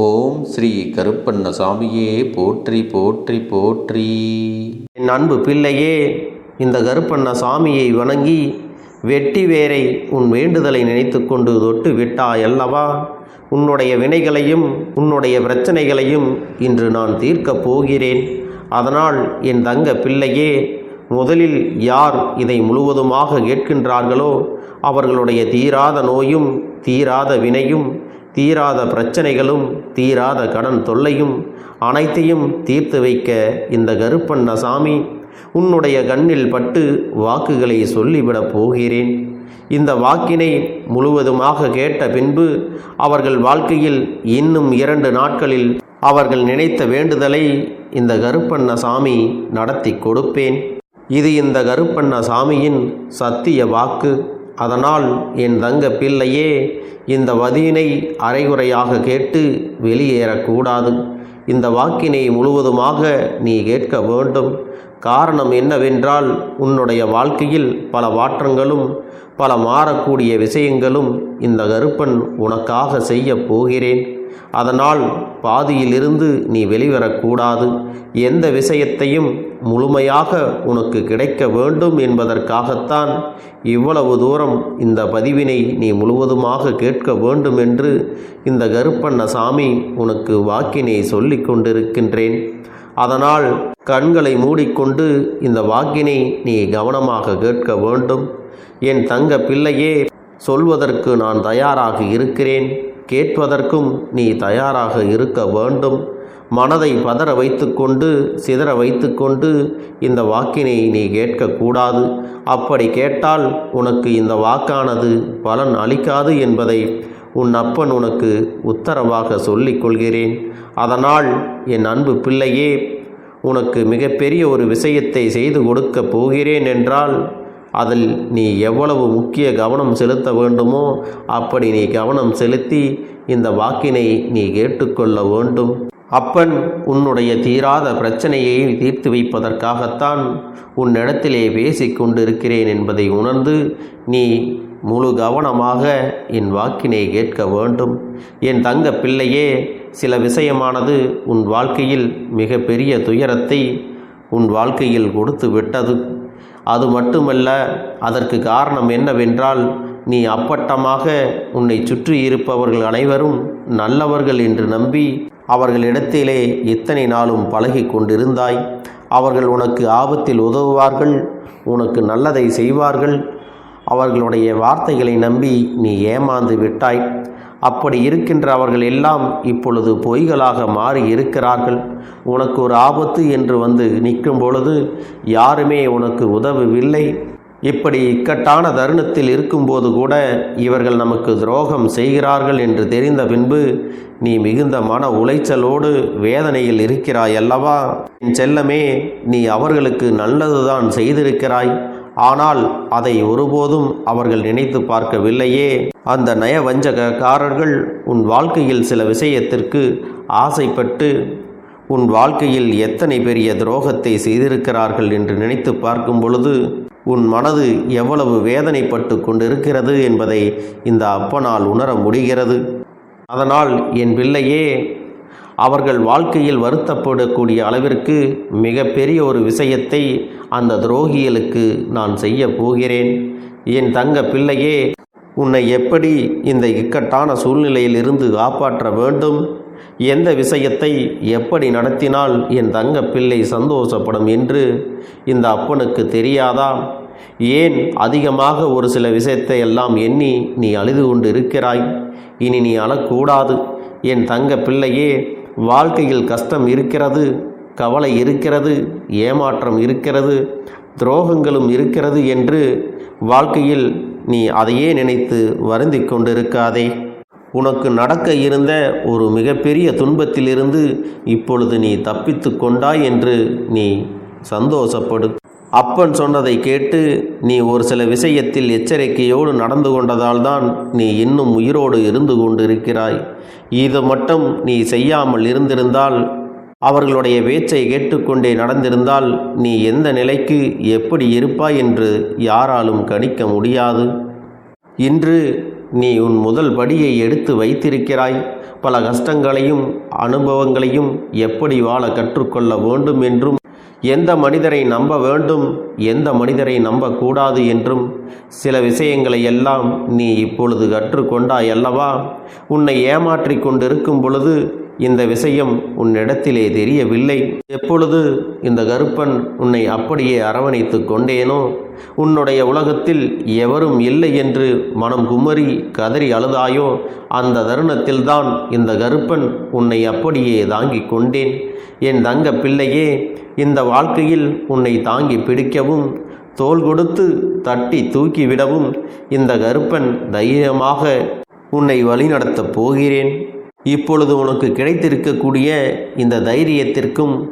ஓம் ஸ்ரீ கருப்பண்ண சாமியே போற்றி போற்றி போற்றி. என் அன்பு பிள்ளையே இந்த கருப்பண்ண சாமியை வணங்கி வெட்டி வேரை உன் வேண்டுதலை நினைத்து கொண்டு தொட்டு விட்டாயல்லவா உன்னுடைய வினைகளையும் உன்னுடைய பிரச்சனைகளையும் இன்று நான் தீர்க்கப் போகிறேன். அதனால் என் தங்க பிள்ளையே முதலில் யார் இதை முழுவதுமாக கேட்கின்றார்களோ அவர்களுடைய தீராத நோயும் தீராத வினையும் தீராத பிரச்சனைகளும் தீராத கடன் தொல்லையும் அனைத்தையும் தீர்த்து வைக்க இந்த கருப்பண்ண சாமி உன்னுடைய கண்ணில் பட்டு வாக்குகளை சொல்லிவிடப் போகிறேன். இந்த வாக்கினை முழுவதுமாக கேட்ட பின்பு அவர்கள் வாழ்க்கையில் இன்னும் இரண்டு நாட்களில் அவர்கள் நினைத்த வேண்டுதலை இந்த கருப்பண்ண சாமி நடத்தி கொடுப்பேன். இது இந்த கருப்பண்ண சாமியின் சத்திய வாக்கு. அதனால் என் தங்க பிள்ளையே இந்த வதியினை அரைகுறையாக கேட்டு வெளியேறக்கூடாது. இந்த வாக்கினை முழுவதுமாக நீ கேட்க வேண்டும். காரணம் என்னவென்றால் உன்னுடைய வாழ்க்கையில் பல மாற்றங்களும் பல மாறக்கூடிய விஷயங்களும் இந்த கருப்பன் உனக்காக செய்ய போகிறேன். அதனால் பாதியிலிருந்து நீ வெளிவரக்கூடாது. எந்த விஷயத்தையும் முழுமையாக உனக்கு கிடைக்க வேண்டும் என்பதற்காகத்தான் இவ்வளவு தூரம் இந்த பதிவினை நீ முழுவதுமாக கேட்க வேண்டும் என்று இந்த கருப்பண்ண சாமி உனக்கு வாக்கினை சொல்லிக் கொண்டிருக்கின்றேன். அதனால் கண்களை மூடிக்கொண்டு இந்த வாக்கினை நீ கவனமாக கேட்க வேண்டும். என் தங்க பிள்ளையே சொல்வதற்கு நான் தயாராக இருக்கிறேன். கேட்பதற்கும் நீ தயாராக இருக்க வேண்டும். மனதை பதற வைத்துக்கொண்டு சிதற வைத்துக்கொண்டு இந்த வாக்கினை நீ கேட்கக்கூடாது. அப்படி கேட்டால் உனக்கு இந்த வாக்கானது பலன் அளிக்காது என்பதை உன் அப்பன் உனக்கு உத்தரவாக சொல்லிக் கொள்கிறேன் அதனால் என் அன்பு பிள்ளையே உனக்கு மிகப்பெரிய ஒரு விஷயத்தை செய்து கொடுக்கப் போகிறேன் என்றால் அதில் நீ எவ்வளவு முக்கிய கவனம் செலுத்த வேண்டுமோ அப்படி நீ கவனம் செலுத்தி இந்த வாக்கினை நீ கேட்டுக்கொள்ள வேண்டும். அப்பன் உன்னுடைய தீராத பிரச்சனையை தீர்த்து வைப்பதற்காகத்தான் உன்னிடத்திலே பேசிக் கொண்டிருக்கிறேன் என்பதை உணர்ந்து நீ முழு கவனமாக என் வாக்கினை கேட்க வேண்டும். என் தங்க பிள்ளையே சில விஷயமானது உன் வாழ்க்கையில் மிக பெரிய துயரத்தை உன் வாழ்க்கையில் கொடுத்து விட்டது அது மட்டுமல்ல அதற்கு காரணம் என்னவென்றால் நீ அப்பட்டமாக உன்னை சுற்றி இருப்பவர்கள் அனைவரும் நல்லவர்கள் என்று நம்பி அவர்களிடத்திலே இத்தனை நாளும் பழகி கொண்டிருந்தாய்? அவர்கள் உனக்கு ஆபத்தில் உதவுவார்கள் உனக்கு நல்லதை செய்வார்கள். அவர்களுடைய வார்த்தைகளை நம்பி நீ ஏமாந்து விட்டாய். அப்படி இருக்கின்ற அவர்கள் எல்லாம் இப்பொழுது பொய்களாக மாறி இருக்கிறார்கள். உனக்கு ஒரு ஆபத்து என்று வந்து நிற்கும் பொழுது யாருமே உனக்கு உதவவில்லை. இப்படி இக்கட்டான தருணத்தில் இருக்கும்போது கூட இவர்கள் நமக்கு துரோகம் செய்கிறார்கள் என்று தெரிந்த பின்பு நீ மிகுந்த மன உளைச்சலோடு வேதனையில் இருக்கிறாய் அல்லவா? என் செல்லமே நீ அவர்களுக்கு நல்லதுதான் செய்திருக்கிறாய். ஆனால் அதை ஒருபோதும் அவர்கள் நினைத்து பார்க்கவில்லையே. அந்த நயவஞ்சகக்காரர்கள் உன் வாழ்க்கையில் சில விஷயத்திற்கு ஆசைப்பட்டு உன் வாழ்க்கையில் எத்தனை பெரிய துரோகத்தை செய்திருக்கிறார்கள் என்று நினைத்து பார்க்கும் பொழுது உன் மனது எவ்வளவு வேதனைப்பட்டு கொண்டிருக்கிறது என்பதை இந்த அப்பனால் உணர முடிகிறது. அதனால் என் பிள்ளையே அவர்கள் வாழ்க்கையில் வருத்தப்படக்கூடிய அளவிற்கு மிகப்பெரிய ஒரு விஷயத்தை அந்த துரோகிகளுக்கு நான் செய்ய போகிறேன். என் தங்க பிள்ளையே உன்னை எப்படி இந்த இக்கட்டான சூழ்நிலையில் இருந்து காப்பாற்ற வேண்டும்? எந்த விஷயத்தை எப்படி நடத்தினால் என் தங்க பிள்ளை சந்தோஷப்படும் என்று இந்த அப்பனுக்கு தெரியாதா? ஏன் அதிகமாக ஒரு சில விஷயத்தை எல்லாம் எண்ணி நீ அழுது கொண்டு இருக்கிறாய் இனி நீ அழக்கூடாது. என் தங்க பிள்ளையே வாழ்க்கையில் கஷ்டம் இருக்கிறது கவலை இருக்கிறது ஏமாற்றம் இருக்கிறது துரோகங்களும் இருக்கிறது என்று வாழ்க்கையில் நீ அதையே நினைத்து வருந்தி கொண்டிருக்காதே. உனக்கு நடக்க இருந்த ஒரு மிகப்பெரிய துன்பத்திலிருந்து இப்பொழுது நீ தப்பித்து கொண்டாய் என்று நீ சந்தோஷப்படு. அப்பன் சொன்னதை கேட்டு நீ ஒரு சில விஷயத்தில் எச்சரிக்கையோடு நடந்து கொண்டதால் தான் நீ இன்னும் உயிரோடு இருந்து கொண்டிருக்கிறாய். இது மட்டும் நீ செய்யாமல் இருந்திருந்தால் அவர்களுடைய பேச்சை கேட்டுக்கொண்டே நடந்திருந்தால் நீ எந்த நிலைக்கு எப்படி இருப்பாய் என்று யாராலும் கணிக்க முடியாது. இன்று நீ உன் முதல் படியை எடுத்து வைத்திருக்கிறாய். பல கஷ்டங்களையும் அனுபவங்களையும் எப்படி வாழ கற்றுக்கொள்ள வேண்டும் என்றும் எந்த மனிதரை நம்ப வேண்டும் எந்த மனிதரை நம்பக்கூடாது என்றும் சில விஷயங்களை எல்லாம் நீ இப்பொழுது கற்றுக்கொண்டாய் அல்லவா உன்னை ஏமாற்றிக் கொண்டிருக்கும் பொழுது இந்த விஷயம் உன்னிடத்திலே தெரியவில்லை. எப்பொழுது இந்த கருப்பன் உன்னை அப்படியே அரவணைத்து கொண்டேனோ உன்னுடைய உலகத்தில் எவரும் இல்லை என்று மனம் குமரி கதறி அழுதாயோ அந்த தருணத்தில்தான் இந்த கருப்பன் உன்னை அப்படியே தாங்கிக் கொண்டேன். என் தங்க பிள்ளையே இந்த வாழ்க்கையில் உன்னை தாங்கி பிடிக்கவும் தோள் கொடுத்து தட்டி தூக்கிவிடவும் இந்த கருப்பன் தைரியமாக உன்னை வழிநடத்தப் போகிறேன். இப்பொழுது உனக்கு கிடைத்திருக்கக்கூடிய இந்த தைரியத்திற்கும்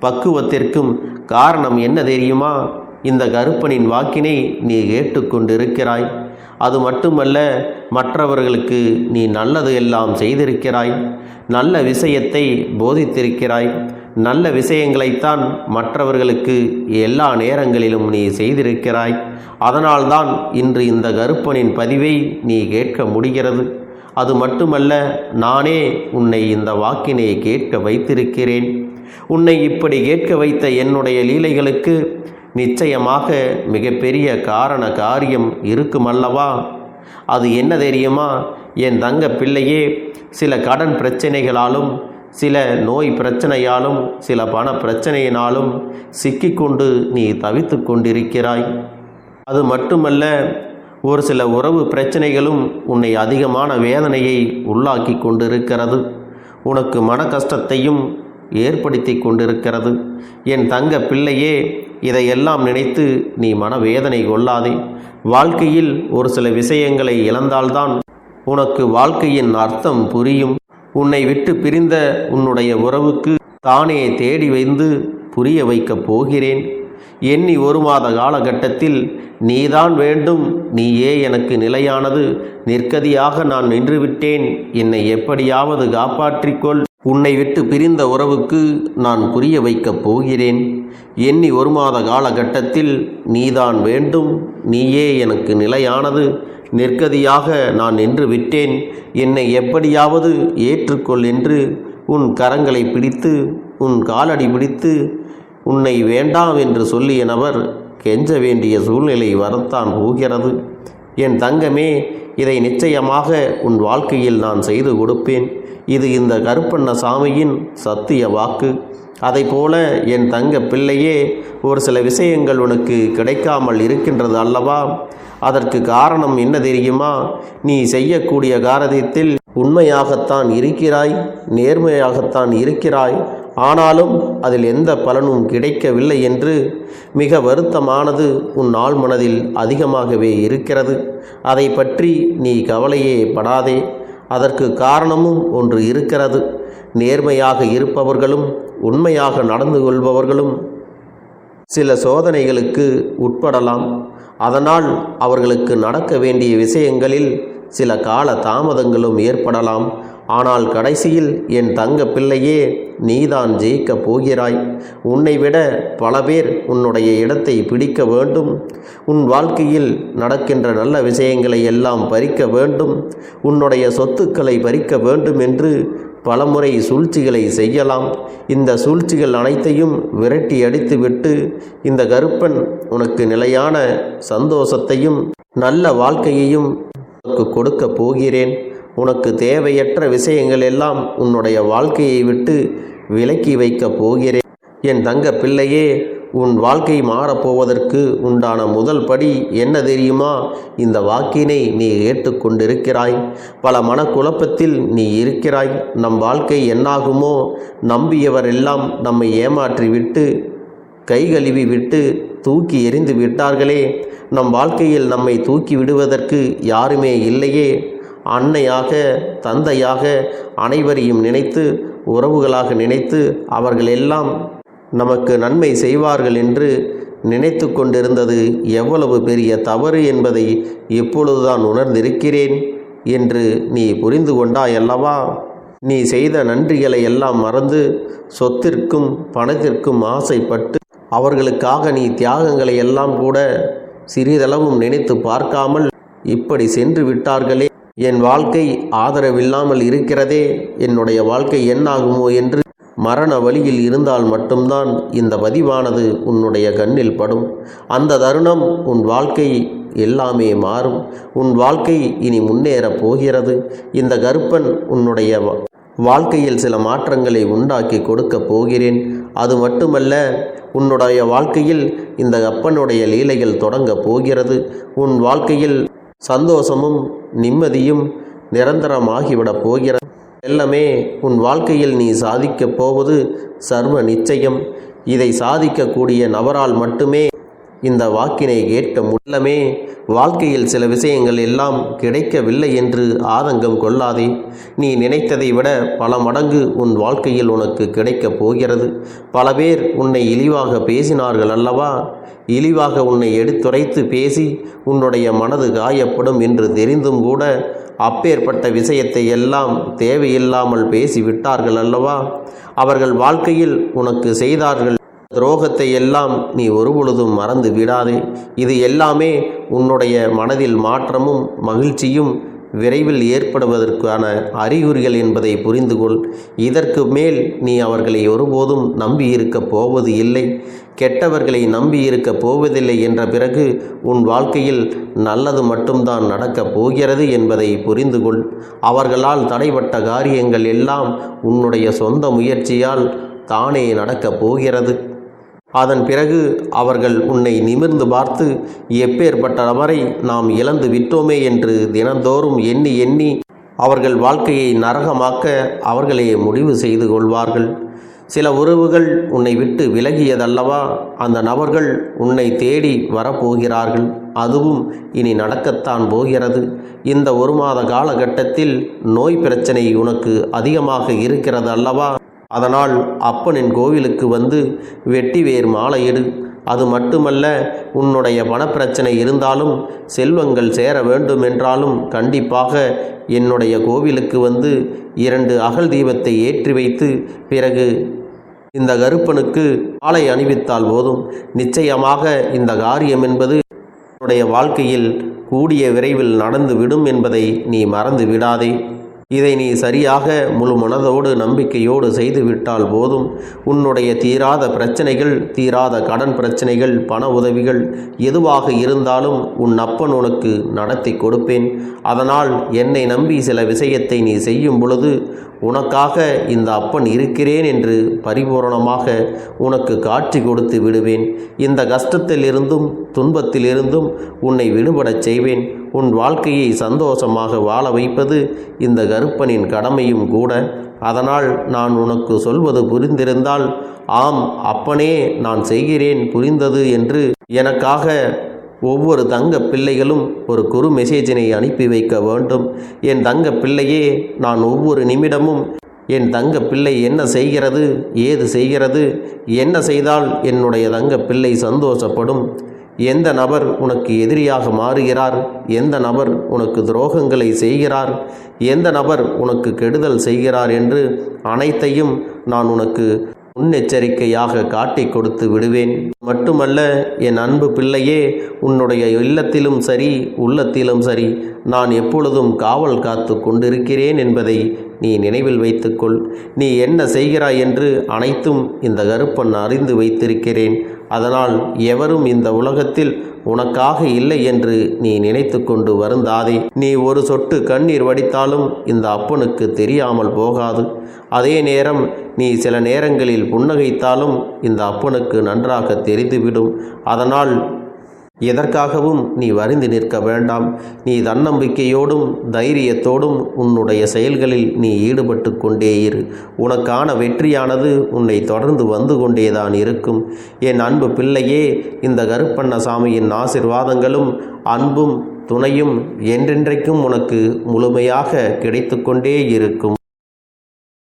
பக்குவத்திற்கும் காரணம் என்ன தெரியுமா? இந்த கருப்பனின் வாக்கினை நீ கேட்டுக்கொண்டிருக்கிறாய். அது மட்டுமல்ல மற்றவர்களுக்கு நீ நல்லது எல்லாம் செய்திருக்கிறாய். நல்ல விஷயத்தை போதித்திருக்கிறாய். நல்ல விஷயங்களைத்தான் மற்றவர்களுக்கு எல்லா நேரங்களிலும் நீ செய்திருக்கிறாய். அதனால்தான் இன்று இந்த கருப்பனின் பதிவை நீ கேட்க முடிகிறது. அது மட்டுமல்ல நானே உன்னை இந்த வாக்கினை கேட்க வைத்திருக்கிறேன். உன்னை இப்படி கேட்க வைத்த என்னுடைய லீலைகளுக்கு நிச்சயமாக மிகப்பெரிய காரண காரியம் இருக்குமல்லவா? அது என்ன தெரியுமா? என் தங்க பிள்ளையே சில கடன் பிரச்சனைகளாலும் சில நோய் பிரச்சனையாலும் சில பண பிரச்சனையினாலும் சிக்கிக்கொண்டு நீ தவித்து கொண்டிருக்கிறாய். அது மட்டுமல்ல ஒரு சில உறவு பிரச்சனைகளும் உன்னை அதிகமான வேதனையை உள்ளாக்கி கொண்டிருக்கிறது. உனக்கு மன கஷ்டத்தையும் ஏற்படுத்தி கொண்டிருக்கிறது. என் தங்க பிள்ளையே இதையெல்லாம் நினைத்து நீ மனவேதனை கொள்ளாதே. வாழ்க்கையில் ஒரு சில விஷயங்களை இழந்தால்தான் உனக்கு வாழ்க்கையின் அர்த்தம் புரியும். உன்னை விட்டு பிரிந்த உன்னுடைய உறவுக்கு தானே தேடி வைந்து புரிய வைக்கப் போகிறேன். எண்ணி ஒரு மாத காலகட்டத்தில் நீதான் வேண்டும் நீயே எனக்கு நிலையானது நிற்கதியாக நான் நின்றுவிட்டேன் என்னை எப்படியாவது காப்பாற்றிக்கொள். உன்னை விட்டு பிரிந்த உறவுக்கு நான் புரிய வைக்கப் போகிறேன். எண்ணி ஒரு மாத காலகட்டத்தில் நீதான் வேண்டும் நீயே எனக்கு நிலையானது நிற்கதியாக நான் நின்று விட்டேன் என்னை எப்படியாவது ஏற்றுக்கொள் என்று உன் கரங்களை பிடித்து உன் காலடி பிடித்து உன்னை வேண்டாம் என்று சொல்லிய நபர் கெஞ்ச வேண்டிய சூழ்நிலை வரத்தான் போகிறது. என் தங்கமே இதை நிச்சயமாக உன் வாழ்க்கையில் நான் செய்து கொடுப்பேன். இது இந்த கருப்பண்ண சாமியின் சத்திய வாக்கு. அதை போல என் தங்க பிள்ளையே ஒரு சில விஷயங்கள் உனக்கு கிடைக்காமல் இருக்கின்றது அல்லவா? அதற்கு காரணம் என்ன தெரியுமா? நீ செய்யக்கூடிய காரதியத்தில் உண்மையாகத்தான் இருக்கிறாய் நேர்மையாகத்தான் இருக்கிறாய். ஆனாலும் அதில் எந்த பலனும் கிடைக்கவில்லை என்று மிக வருத்தமானது உன் ஆள் மனதில் அதிகமாகவே இருக்கிறது. அதை பற்றி நீ கவலையே படாதே. அதற்கு காரணமும் ஒன்று இருக்கிறது. நேர்மையாக இருப்பவர்களும் உண்மையாக நடந்து கொள்பவர்களும் சில சோதனைகளுக்கு உட்படலாம். அதனால் அவர்களுக்கு நடக்க வேண்டிய விஷயங்களில் சில கால தாமதங்களும் ஏற்படலாம். ஆனால் கடைசியில் என் தங்க பிள்ளையே நீதான் ஜெயிக்கப் போகிறாய். உன்னை விட பல பேர் உன்னுடைய இடத்தை பிடிக்க வேண்டும். உன் வாழ்க்கையில் நடக்கின்ற நல்ல விஷயங்களை எல்லாம் பறிக்க வேண்டும். உன்னுடைய சொத்துக்களை பறிக்க வேண்டும் என்று பலமுறை சூழ்ச்சிகளை செய்யலாம். இந்த சூழ்ச்சிகள் அனைத்தையும் விரட்டி அடித்துவிட்டு இந்த கருப்பன் உனக்கு நிலையான சந்தோஷத்தையும் நல்ல வாழ்க்கையையும் உனக்கு கொடுக்க போகிறேன். உனக்கு தேவையற்ற விஷயங்கள் எல்லாம் உன்னுடைய வாழ்க்கையை விட்டு விலக்கி வைக்கப் போகிறேன். என் தங்க பிள்ளையே உன் வாழ்க்கை மாறப்போவதற்கு உண்டான முதல் படி என்ன தெரியுமா? இந்த வாக்கினை நீ ஏற்றுக்கொண்டிருக்கிறாய் பல மனக்குழப்பத்தில் நீ இருக்கிறாய். நம் வாழ்க்கை என்னாகுமோ? நம்பியவரெல்லாம் நம்மை ஏமாற்றி விட்டு கை கழுவி விட்டு தூக்கி எறிந்து விட்டார்களே. நம் வாழ்க்கையில் நம்மை தூக்கி விடுவதற்கு யாருமே இல்லையே. அன்னையாக தந்தையாக அனைவரையும் நினைத்து உறவுகளாக நினைத்து அவர்கள் எல்லாம் நமக்கு நன்மை செய்வார்கள் என்று நினைத்து கொண்டிருந்தது எவ்வளவு பெரிய தவறு என்பதை இப்பொழுதுதான் உணர்ந்திருக்கிறேன் என்று நீ புரிந்து கொண்டாய் அல்லவா நீ செய்த நன்றிகளை எல்லாம் மறந்து சொத்திற்கும் பணத்திற்கும் ஆசைப்பட்டு அவர்களுக்காக நீ தியாகங்களை எல்லாம் கூட சிறிதளவும் நினைத்து பார்க்காமல் இப்படி சென்று விட்டார்களே. என் வாழ்க்கை ஆதரவில்லாமல் இருக்கிறதே என்னுடைய வாழ்க்கை என்னாகுமோ என்று மரண வழியில் இருந்தால் மட்டும்தான் இந்த பதிவானது உன்னுடைய கண்ணில் படும். அந்த தருணம் உன் வாழ்க்கை எல்லாமே மாறும். உன் வாழ்க்கை இனி முன்னேறப் போகிறது. இந்த கருப்பன் உன்னுடைய வா- வாழ்க்கையில் சில மாற்றங்களை உண்டாக்கி கொடுக்க போகிறேன். அது மட்டுமல்ல உன்னுடைய வாழ்க்கையில் இந்த அப்பனுடைய லீலைகள் தொடங்கப் போகிறது. உன் வாழ்க்கையில் சந்தோஷமும் நிம்மதியும் நிரந்தரமாகிவிடப் போகிறது எல்லாமே உன் வாழ்க்கையில் நீ சாதிக்கப் போவது சர்வ நிச்சயம். இதை சாதிக்கக்கூடிய நபரால் மட்டுமே இந்த வாக்கினை கேட்க முள்ளமே. வாழ்க்கையில் சில விஷயங்கள் எல்லாம் கிடைக்கவில்லை என்று ஆதங்கம் கொள்ளாதே. நீ நினைத்ததை விட பல மடங்கு உன் வாழ்க்கையில் உனக்கு கிடைக்கப் போகிறது. பல பேர் உன்னை இழிவாக பேசினார்கள் அல்லவா? இழிவாக உன்னை எடுத்துரைத்து பேசி உன்னுடைய மனது காயப்படும் என்று தெரிந்தும் கூட அப்பேற்பட்ட விஷயத்தை எல்லாம் தேவையில்லாமல் பேசிவிட்டார்கள் அல்லவா? அவர்கள் வாழ்க்கையில் உனக்கு செய்தார்கள் துரோகத்தை எல்லாம் நீ ஒருபொழுதும் மறந்து விடாதே. இது எல்லாமே உன்னுடைய மனதில் மாற்றமும் மகிழ்ச்சியும் விரைவில் ஏற்படுவதற்கான அறிகுறிகள் என்பதை புரிந்து கொள் இதற்கு மேல் நீ அவர்களை ஒருபோதும் நம்பியிருக்கப் போவது இல்லை. கெட்டவர்களை நம்பியிருக்கப் போவதில்லை என்ற பிறகு உன் வாழ்க்கையில் நல்லது மட்டும்தான் நடக்கப் போகிறது என்பதை புரிந்து கொள் அவர்களால் தடைப்பட்ட காரியங்கள் எல்லாம் உன்னுடைய சொந்த முயற்சியால் தானே நடக்கப் போகிறது. அதன் பிறகு அவர்கள் உன்னை நிமிர்ந்து பார்த்து எப்பேற்பட்ட நபரை நாம் இழந்து விட்டோமே என்று தினந்தோறும் எண்ணி எண்ணி அவர்கள் வாழ்க்கையை நரகமாக்க அவர்களே முடிவு செய்து கொள்வார்கள். சில உறவுகள் உன்னை விட்டு விலகியதல்லவா அந்த நபர்கள் உன்னை தேடி வரப்போகிறார்கள். அதுவும் இனி நடக்கத்தான் போகிறது. இந்த ஒரு மாத காலகட்டத்தில் நோய் பிரச்சனை உனக்கு அதிகமாக இருக்கிறது அல்லவா அதனால் அப்பனின் கோவிலுக்கு வந்து வெட்டிவேர் மாலையிடு. அது மட்டுமல்ல உன்னுடைய பணப்பிரச்சனை இருந்தாலும் செல்வங்கள் சேர வேண்டும் என்றாலும் கண்டிப்பாக என்னுடைய கோவிலுக்கு வந்து இரண்டு அகல் தீபத்தை ஏற்றி வைத்து பிறகு இந்த கருப்பனுக்கு மாலை அணிவித்தால் போதும். நிச்சயமாக இந்த காரியம் என்பது உன்னுடைய வாழ்க்கையில் கூடிய விரைவில் நடந்து விடும் என்பதை நீ மறந்து விடாதே. இதை நீ சரியாக முழு மனதோடு நம்பிக்கையோடு செய்துவிட்டால் போதும். உன்னுடைய தீராத பிரச்சனைகள் தீராத கடன் பிரச்சனைகள் பண உதவிகள் எதுவாக இருந்தாலும் உன் அப்பன் உனக்கு நடத்தி கொடுப்பேன். அதனால் என்னை நம்பி சில விஷயத்தை நீ செய்யும் பொழுது உனக்காக இந்த அப்பன் இருக்கிறேன் என்று பரிபூரணமாக உனக்கு காட்சி கொடுத்து விடுவேன். இந்த கஷ்டத்திலிருந்தும் துன்பத்திலிருந்தும் உன்னை விடுபடச் செய்வேன். உன் வாழ்க்கையை சந்தோஷமாக வாழ வைப்பது இந்த கருப்பனின் கடமையும் கூட. அதனால் நான் உனக்கு சொல்வது புரிந்திருந்தால் ஆம் அப்பனே நான் செய்கிறேன் புரிந்தது என்று எனக்காக ஒவ்வொரு தங்க பிள்ளைகளும் ஒரு குறு மெசேஜினை அனுப்பி வைக்க வேண்டும். என் தங்க பிள்ளையே நான் ஒவ்வொரு நிமிடமும் என் தங்க பிள்ளை என்ன செய்கிறது ஏது செய்கிறது என்ன செய்தால் என்னுடைய தங்க பிள்ளை சந்தோஷப்படும்? எந்த நபர் உனக்கு எதிரியாக மாறுகிறார்? எந்த நபர் உனக்கு துரோகங்களை செய்கிறார்? எந்த நபர் உனக்கு கெடுதல் செய்கிறார் என்று அனைத்தையும் நான் உனக்கு முன்னெச்சரிக்கையாக காட்டி கொடுத்து விடுவேன். மட்டுமல்ல என் அன்பு பிள்ளையே உன்னுடைய இல்லத்திலும் சரி உள்ளத்திலும் சரி நான் எப்பொழுதும் காவல் காத்து கொண்டிருக்கிறேன் என்பதை நீ நினைவில் வைத்துக்கொள். நீ என்ன செய்கிறாய் என்று அனைத்தும் இந்த கருப்பன் அறிந்து வைத்திருக்கிறேன். அதனால் எவரும் இந்த உலகத்தில் உனக்காக இல்லை என்று நீ நினைத்து கொண்டு வருந்தாதே. நீ ஒரு சொட்டு கண்ணீர் வடித்தாலும் இந்த அப்பனுக்கு தெரியாமல் போகாது. அதே நேரம் நீ சில நேரங்களில் புன்னகைத்தாலும் இந்த அப்பனுக்கு நன்றாக தெரிந்துவிடும். அதனால் எதற்காகவும் நீ வருந்தி நிற்க வேண்டாம். நீ தன்னம்பிக்கையோடும் தைரியத்தோடும் உன்னுடைய செயல்களில் நீ ஈடுபட்டு கொண்டே இரு. உனக்கான வெற்றியானது உன்னை தொடர்ந்து வந்து கொண்டேதான் இருக்கும். என் அன்பு பிள்ளையே இந்த கருப்பண்ணசாமியின் ஆசிர்வாதங்களும் அன்பும் துணையும் என்றென்றைக்கும் உனக்கு முழுமையாக கிடைத்து கொண்டே இருக்கும்.